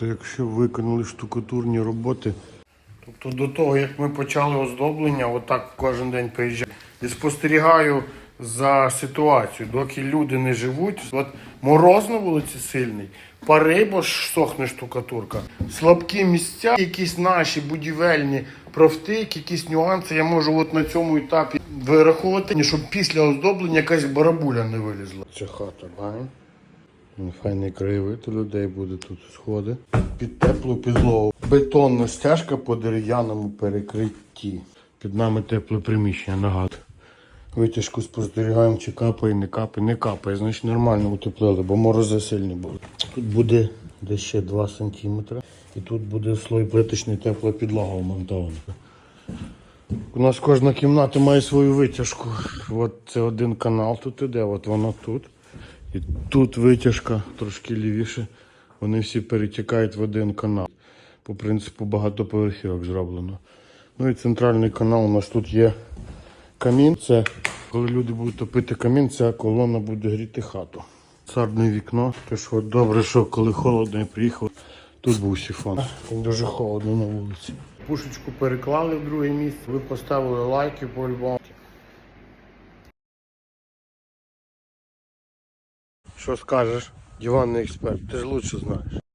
То якщо виконали штукатурні роботи. Тобто до того, як ми почали оздоблення, отак кожен день приїжджаю і спостерігаю за ситуацією, доки люди не живуть. От мороз на вулиці сильний, пари, бо ж сохне штукатурка. Слабкі місця, якісь наші будівельні профтики, якісь нюанси, я можу от на цьому етапі вирахувати, щоб після оздоблення якась барабуля не вилізла. Це хата, бачиш? Ну, Файний краєвид у людей буде тут сходи. Під теплу підлогу. Бетонна стяжка по дерев'яному перекритті. Під нами тепле приміщення, нагадую. Витяжку спостерігаємо, чи капає, не капає. Не капає, значить нормально утеплили, бо морози сильні були. Тут буде десь ще 2 см. І тут буде слой плиточний тепла підлога вмонтована. У нас кожна кімната має свою витяжку. От це один канал тут іде, от вона тут. І тут витяжка трошки лівіше. Вони всі перетікають в один канал. По принципу багатоповерхівок зроблено. Ну і центральний канал у нас тут є камін. Це коли люди будуть топити камін, ця колона буде гріти хату. Садне вікно. От добре, що коли холодно я приїхав, тут був сіфон. Дуже холодно на вулиці. Пушечку переклали в друге місце. Ви поставили лайки по Що скажеш? Диванний експерт, ти ж лучше знаєш.